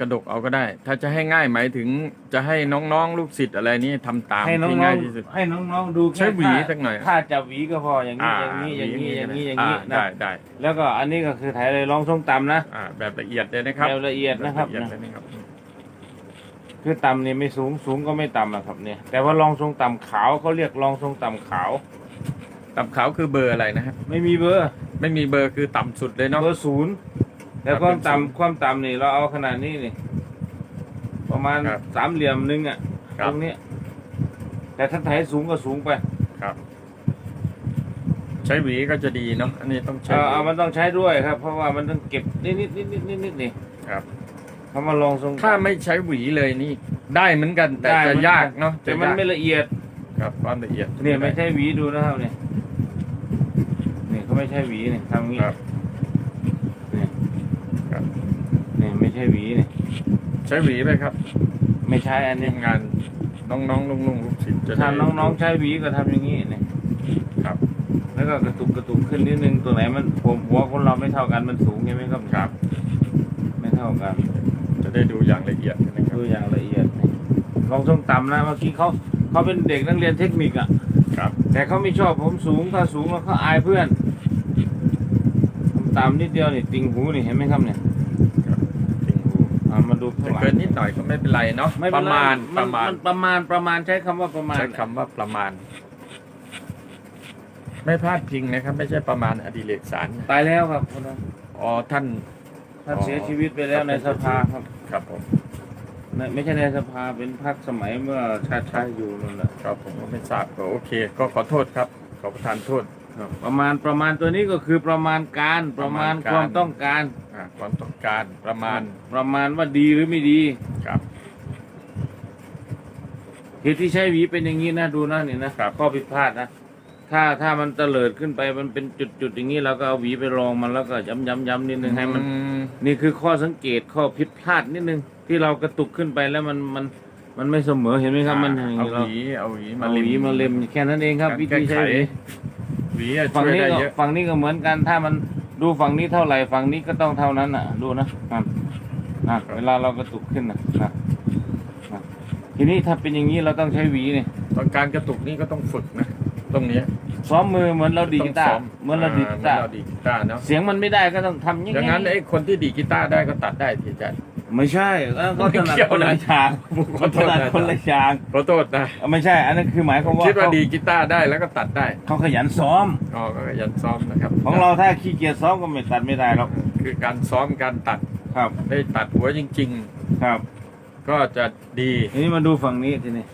กระดกเอาก็ได้ ถ้าจะให้ง่ายหมายถึงจะให้น้องๆลูกศิษย์อะไรนี่ทำตามให้น้อที่งง่ายที่สุด ๆให้น้องๆดูแค่ใช้หวีท่าสักหน่อย ถ้าจะหวีก็พออย่างนี้อย่างนี้อย่างนี้อย่างนี้อย่างนี้อ่นะได้ได้แล้วก็อันนี้ก็คือถ่ายเลยลองทรงต่ำนะอ่าแบบละเอียดเลยนะครับแบบละเอียดนะครับแบบละเอียดเลยนะครับ คือต่ำนี่ไม่สูงสูงก็ไม่ต่ำนะครับเนี่ย แต่ว่าลองทรงต่ำขาวเขาเรียกลองทรงต่ำขาว ตับขาวคือเบอร์อะไรนะครับไม่มีเบอร์ไม่มีเบอร์คือต่ำสุดเลยเนาะเบอร์ศูนย์ แต่ครับความเป็นศูนย์ต่ำความต่ำนี่เราเอาขนาดนี้นี่ ประมาณครับสามเหลี่ยมนึงอะครับ ตรงนี้แต่ถ้าถ่ายสูงก็สูงไปครับ ใช้หวีก็จะดีเนาะอันนี้ต้องใช้เอาหวีเอามันต้องใช้ด้วยครับ เพราะว่ามันต้องเก็บนิดนิดนิดนิดนิดนิดนี่ครับ เขามาลองทรงถ้าไม่ใช้หวีเลยนี่ ได้เหมือนกันแต่ได้จะมันยากเนาะแต่มันจะยากไม่ละเอียดครับความละเอียดเนี่ยไม่ใช่หวีดูนะครับเนี่ยนี่เขาไม่ใช่หวีเนี่ยทำอย่างงี้ครับ เนี่ย ครับ เนี่ยไม่ใช่หวีเนี่ยใช้หวีไปครับไม่ใช่อันทีนี้มงานน้องๆลุงๆลูกศิษย์จะได้ถ้าน้องๆใช้หวีก็ทำอย่างนี้เนี่ยครับแล้วก็กระตุกกระตุกขึ้นนิดนึงตัวไหนมันผมหัวคนเราไม่เท่ากันมันสูงใช่ไหมครับครับ ไม่เท่ากันจะได้ดูอย่างละเอียดนะครับดูอย่างละเอียดนี่ลองทรงต่ำนะเมื่อกี้เขาเขาเป็นเด็กนักเรียนเทคนิคอะ ครับแต่เขาไม่ชอบผมสูงถ้าสูงแล้วเขาอายเพื่อนผมต่ำนิดเดียวนี่ติ่งหูนี่เห็นไหมครับเนี่ยครับจริงหู อ่ามาดูข้าแต่งหลังเกินนิดหน่อยก็ไม่เป็นไรเนาะไม่ปเป็ระนไมาณนประมาณนประมาณประมาณใช้คำว่าประมาณใช้คำว่าประมาณ ไม่พลาดพิงนะครับ ไม่ใช่ประมาณอดิเรกสารตายแล้วครับคนนั้นอ๋อท่าน ท่านอ๋อ เสียชีวิตไปแล้วในสภาครับครับผมในไม่ใช่ในสภาเป็นพรรคสมัยเมื่อชาติชาติอยู่นั่นแหละ ครับผมก็ไม่ทราบก็โอเค ก็ขอโทษครับ ขอประทานโทษ ครับ ประมาณประมาณตัวนี้ก็คือประมาณการประมาณประมาณการ ความต้องการ อ่าความต้องการประมาณประมาณว่าดีหรือไม่ดี ครับ เหตุที่ใช้หวีเป็นอย่างนี้นะดูนะนี่นะครับข้อผิดพลาดนะ ถ้าถ้ามันเตลิดขึ้นไปมันเป็นจุดๆอย่างนี้เราก็เอาหวีไปรองมันแล้วก็ย้ำย้ำย้ำนิดนึงให้มัน อืมนี่คือข้อสังเกตข้อผิดพลาดนิดนึง ที่เรากระตุกขึ้นไปแล้วมันมันมันไม่เสมอเห็นไหมครับมันอย่างเอานี้หเราวีเอาหวีมาเอาหเล็มวีมาเล็มแค่นั้นเองครับการวิแก้ธีไขใช้หวีห วีอะฝั่งช่วยนี้ได้ก็เยอะฝั่งนี้ก็เหมือนกันถ้ามันดูฝั่งนี้เท่าไหร่ฝั่งนี้ก็ต้องเท่านั้นอะ ดูนะนั่นนะเวลาเรากระตุกขึ้นนะนะนะทีนี้ถ้าเป็นอย่างนี้เราต้องใช้หวีเนี่ย ตอนการกระตุกนี่ก็ต้องฝึกนะ ตรงเนี้ยซ้อมมือเหมือนเราดีดกีตาต้ร์งเหมือนเราดีดกีตาร์เหมือนเราดีดกีตาร์เนาะเสียงมันไม่ได้ก็ต้องทำอย่างอย่างนั้นไอ้คนที่ดีดกีตาร์ได้ก็ตัดได้ทีอาจารย์ ไม่ใช่แล้วก็ถนัดไม่เกี่ยวคนละนะทางขอโทถษนัดนะคนละทางขอโทษนะเอาไม่ใช่ อันนั้นคือหมายความว่าคิดว่าเขาดีดกีตาร์ได้แล้วก็ตัดได้เขาขยันซ้อมอ๋อก็ยันซ้อมนะครับของเราถ้าขี้เกียจซ้อมก็ไม่ตัดไม่ได้หรอกคือการซ้อมการตัดครับ ได้ตัดหัวจริง ครับๆ ก็จะดีทีนี้มาดูฝั่งนี้ทีนี้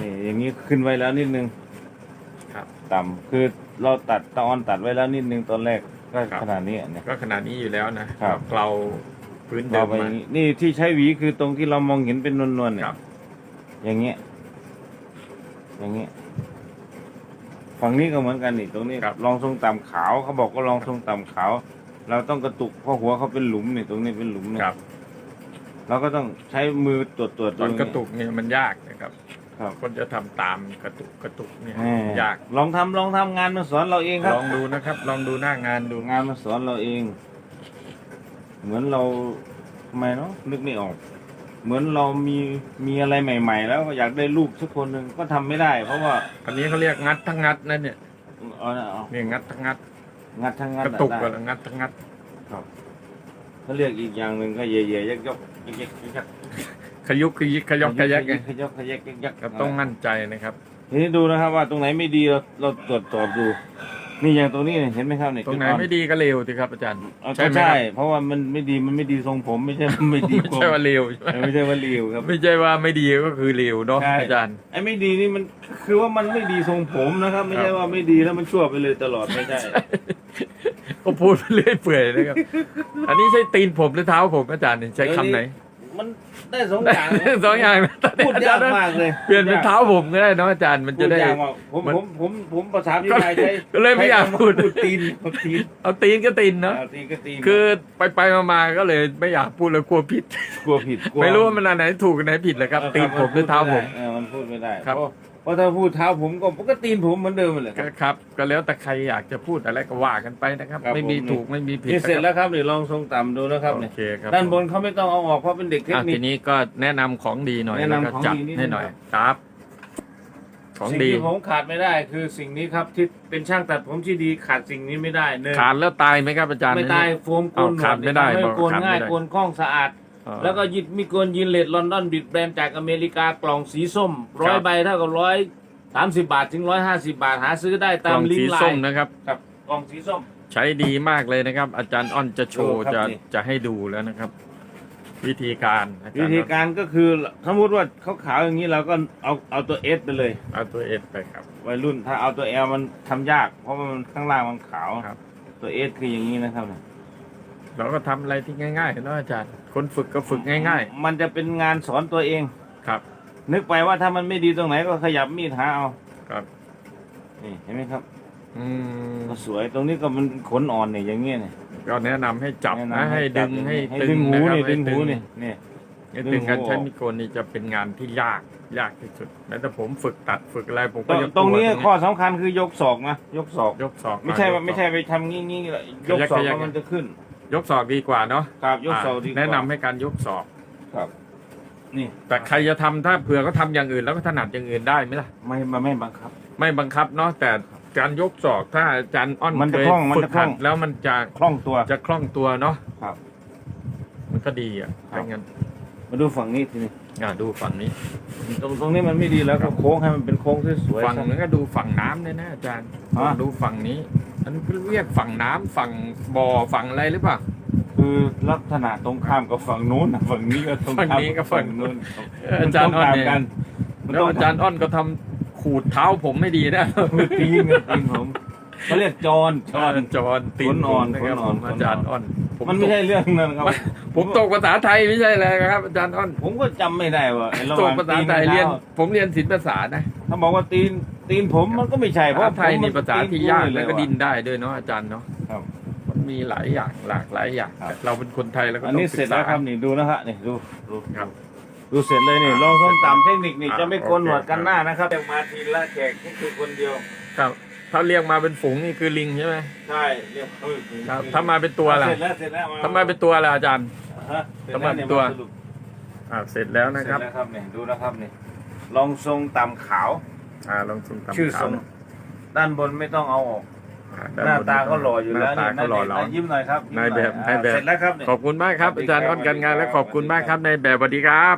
นี่อย่างนี้ขึ้นไว้แล้วนิดนึงครับ ต่ำคือเราตัดตอนตัดไว้แล้วนิดนึงตอนแรกก็ครับ ขนาดนี้เนี่ย ก็ขนาดนี้อยู่แล้วนะครับเกลา พื้นเดิเรามไปอมาย่างนี้นี่ที่ใช้หวีคือตรงที่เรามองเห็นเป็นนวลๆเนี่คยรับ อย่างเงี้ย อย่างเงี้ย ฝั่งนี้ก็เหมือนกันนี่ตรงนี้ครับลองทรงต่ำขาวเขาบอกก็ลองทรงต่ำขาว เราต้องกระตุกเพราะหัวเขาเป็นหลุมนี่ตรงนี้เป็นหลุมเนี่ยครับเราก็ต้องใช้มือตรวจตรวจตอนกระตุกเนี่ยมันยากนะครับครับคนจะทำตามกระตุกกระตุกเนี่ยแหม่ยากลองทำลองทำงานมาสอนเราเองครับลองดูนะครับ ลองดูหน้างานดู งานมาสอนเราเอง เหมือนเราทำไมเนาะนึกไม่ออก เหมือนเรามีมีอะไรใหม่ ๆ แล้วก็อยากได้ลูกสักคนหนึ่งก็ทำไม่ได้ เพราะว่าอันนี้เขาเรียกงัดทั้งงัดนะเนี่ยเอาเอาเนี่ยงัดทั้งงัดงัดทั้งงัดกระตุกได้กับงัดทั้งงัดครับเขาเรียกอีกอย่างหนึ่งก็เย่ๆยักยกยักยักยักยักขยุกขยิกขยอกขยักไงขยกขยักยักยักก็ต้องมั่นใจนะครับทีนี้ดูนะครับว่าตรงไหนไม่ดีเราเราตรวจสอบดู นี่อย่างตรงนี้เนี่ยเห็นไหมครับเนี่ยตรงไหนจุดอ่อไม่ดีก็เลวสิครับอาจารย์เอาใช่ก็ไหมใช่ครับเพราะว่ามันไม่ดีมันไม่ดีทรงผมไม่ใช่มันไม่ดีไม่ใช่ว่าเลวใช่ไหมไม่ใช่ว่าเลวครับ ไม่ใช่ว่าไม่ดีก็คือเลวเนาะใช่ อาจารย์ ไอ้ไม่ดีนี่มันคือว่ามันไม่ดีทรงผมนะครับ ไม่ใช่ว่าไม่ดีแล้วมันชั่วไปเลยตลอดไม่ใช่ ก็พูดไปเรื่อยเปื่อยนะครับ อันนี้ใช่ตีนผมหรือเท้าผมอาจารย์เนี่ยใช้คำไหน มันได้สองอย่าง สองอย่างนะพูดยากมากเลย เปลี่ยนเป็นเท้าผมก็ได้เนาะอาจารย์มันพูจะดได้ยากมากผมมันผมผมผมภาษาพี่ชายใช้ก็เลยไม่อยากพูด ใช้คำว่ตีนตีนเอาตีนก็ตีนเนาะอ่าตีนก็ตีนคือไปไปๆมาๆก็เลยไม่อยากพูดแล้วกลัวผิด กลัวผิดกลัวไม่รู้ว่ามันอันไหนถูกอันไหนผิดเลยครับ ตีนผมหรือเท้าผม เออมันพูดไม่ได้ครับ เพราะ เพราะถ้าพูดเท้าผมก็ปกติผมเหมือนเดิมเลยคก็รับครับ ก็แล้วแต่ใครอยากจะพูดอะไรก็ว่ากันไปนะครับ ครับไม่มีผม ถูกไม่มีผิดนี่เสร็จนะคแล้วครับนี่ลองทรงต่ำดูนะครัรับบโอเนี่ยเคครับด้านบนเขาไม่ต้องเอาออกเพราะเป็นเด็กเทคอะนิทีค นี้ก็แนะนำของดีหน่อยแนะนำแล้วก็ของจัดดีนิดนึงให้หน่อยครับ ของสิ่งดีที่ผมขาดไม่ได้ คือสิ่งนี้ครับที่เป็นช่างตัดผมที่ดีขาดสิ่งนี้ไม่ได้เนึ่งขาดแล้วตายไหมครับอาจารย์ไม่ตายโฟมโกนหนวเอาขาดไม่ได้ทำให้บอกโกนขาดไม่ง่ายได้ โกนคล่องสะอาดเออแล้วก็ยิดมีโกนยินเลดลอนดอนบิดแบรนด์จากอเมริกากล่องสีส้มร้อยครับใบเท่ากับร้อยสามสิบบาท ถึงร้อยห้าสิบาท หาซื้อได้กตาล่มองลิงสีก์ไลส้มน์นะครับ ครับกล่องสีส้ม ใช้ดีมากเลยนะครับ อาจารย์อ้อนจะโชว์ดูครัจะบนี่ จะให้ดูแล้วนะครับ วิธีการอาจารวิย์ธีการก็คือสมมติว่าเขาขาวๆอย่างนี้เราก็เอาเอาตัวเอสไปเลย เอาตัวเอสไปครับ วัยรุ่นถ้าเอาตัวเอลมันทำยาก เพราะว่ามันข้างล่างมันขาวครับ ตัวเอสคืออย่างนี้นะครับเนี่ย เราก็ทำอะไรที่ง่ายๆเนาะอาจารย์ คนฝึกก็ฝึกง่ายมันจะเป็นงานสอนตัวเอง ๆ ครับ นึกไปว่าถ้ามันไม่ดีตรงไหนก็ขยับมีดหาเอาครับ นี่เห็นไหมครับอืมก็สวยตรงนี้ก็มันขนอ่อนเนี่ยอย่างเงี้ยเนี่ยก็แนะนำให้จับแนะนะนำให้จัดึบงอย่างให้นี้ให้ตึดึงงหูนะครับนี่ดึงให้หูนี่นี่ให้ดึตึงงหูการใช้ออก มิโกนนี่จะเป็นงานที่ยากยากที่สุดแม้แต่ผมฝึกตัดฝึกอะไรผมตก็รงยังตรงนี้กลัวข้อสำคัญคือยกศอกนะยกศอก ยกศอกไม่ใช่ยว่ากศอก ไม่ใช่ไปทำงี้งี้เลยยกศอกขยัก แล้วมันจะขึ้น ยกศอกดีกว่าเนาะครับยกศอกอะดีกว่าแนะนำให้การยกศอก ครับ นี่แต่ใครจะทำถ้าเผื่อเขาทำอย่างอื่นแล้วก็ถนัดอย่างอื่นได้ไหมล่ะ ไม่มาไม่บังคับ ไม่บังคับเนาะแต่การยกศอกถ้าอาจารย์อ้อนมันจะเคยคล่องมันฝึกจะคล่หัอดง แล้วมันจะคล่องตัวจะคล่องตัวเนาะครับ มันก็ดีอะครับ ถ้างั้นมาดูฝั่งนี้ทีนี้อะดูฝั่งนี้ตรงตรงนี้มันไม่ดีแล้วครัก็บโค้งให้มันเป็นโค้งที่สวยฝั่งซะ นั้นก็ดูฝั่งน้ำเลยนะอาจารย์ฮะ ดูฝั่งนี้ อันนี้เรียกฝั่งน้ำฝั่งบ่อฝั่งอะไรหรือเปล่า คือลักษณะตรงข้ามกับฝั่งนู้นนะฝั่งนี้ก็ตรงข้ามฝั่งนี้กับฝั่งนู้นู้นนอาจารย์อ้อนเนี่ยกันมันแล้วต้องอาจารย์อ้อนก็ทำขูดเท้าผมไม่ดีนะตีนกันตีนผมเขาเรียกจอนจอน จอนตีนขนอ่อนผมนะครับขนอ่ผอน มอาจารย์อ้อน ผมันไม่ใช่เรื่องนั้นครับไม่ผมตกภาษาไทยไม่ใช่อะไรครับอาจารย์อ้อนผมก็จำไม่ได้ว่าไอ้ระหตกว่างภาษาตีนไทยกับเรียนท้าผมเรียนศิลปภาษานะถ้าบอกว่าตีนตีนผมมันก็ไม่ใช่เพภาราะษาไทยผมนี่มัภาษาที่ตีนยากเลแล้วก็ว่ะดินได้ด้วยเนาะอาจารย์เนาะครับ มันมีหลายอย่างหลากหลายอย่าง ครับ เราเป็นคนไทยแล้วก็อันต้องนี้ศึเสร็จกแล้ษาวครับนี่ดูนะฮะนี่ดูดูครับ ดูเสร็จเลยนี่ลองส้มตำเทคนิคนี่อ่าจะไม่โกนหนวดกันโอเคหน้านะครับแต่มาทีละแขกนี่คือคนเดียว ครับ ถ้าเรียกมาเป็นฝูงนี่คือลิงใช่ไหมใช่เรียกเออครับถ้ามาเป็นตัวล่ะเสร็จแล้วเสร็จแล้วถ้ามาเป็นตัวล่ะอาจารย์ฮะสร็จถ้าแล้มาเป็นตัวสรุปอ่าเสร็จแล้วนะเสคร็รัจบแล้วครับเนี่ยดูนะครับนี่ลองทรงตำขาว อ่าลองซุ่มตำชื่อทรงขาวด้านบนไม่ต้องเอาออกอ่หน้าตาก็หล่ออยู่หแล้น้าวตานี่ก็หล่อเหลานายยิ้มหน่อยครับยิ้มนายแบบหอ่นายแบบเสร็จแล้วครับเนี่ยขอบคุณมากครับอาจารย์อ้อนกันงานและขอบคุณมากครับในแบบสวัสดีครับ